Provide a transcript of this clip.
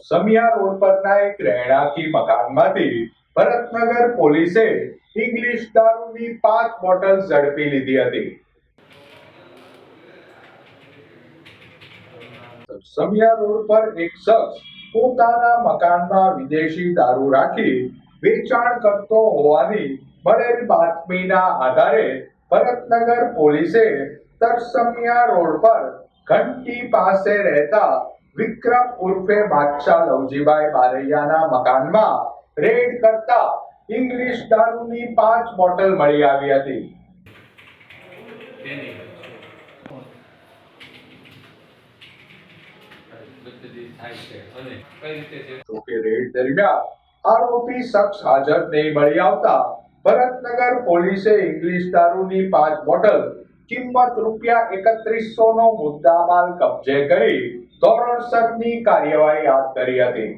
સમિયા road પરના એક રહેણાંકી મકાનમાંથી ભરતનગર પોલીસે ઇંગ્લિશ દારૂની પાંચ બોટલ ઝડપી લીધી હતી. સમિયા રોડ પર એક શખ્સ પોતાના મકાનમાં વિદેશી દારૂ રાખી વેચાણ કરતો હોવાની મળેલ બાતમીના આધારે ભરતનગર પોલીસે તરસમિયા રોડ પર ઘંટી પાસે રહેતા વિક્રમ ઉર્ફે બાદશાહ લવજીભાઈ બારૈયાના મકાનમાં રેડ કરતા ઇંગ્લિશ દારૂની પાંચ બોટલ મળી આવી હતી. આરોપી શખ્સ હાજર નહીં મળી આવતા ભરતનગર પોલીસે ઇંગ્લિશ દારૂની પાંચ બોટલ કિંમત રૂપિયા એકત્રીસો નો મુદ્દામાલ કબજે કરી ધોરણસરની કાર્યવાહી હાથ ધરી હતી.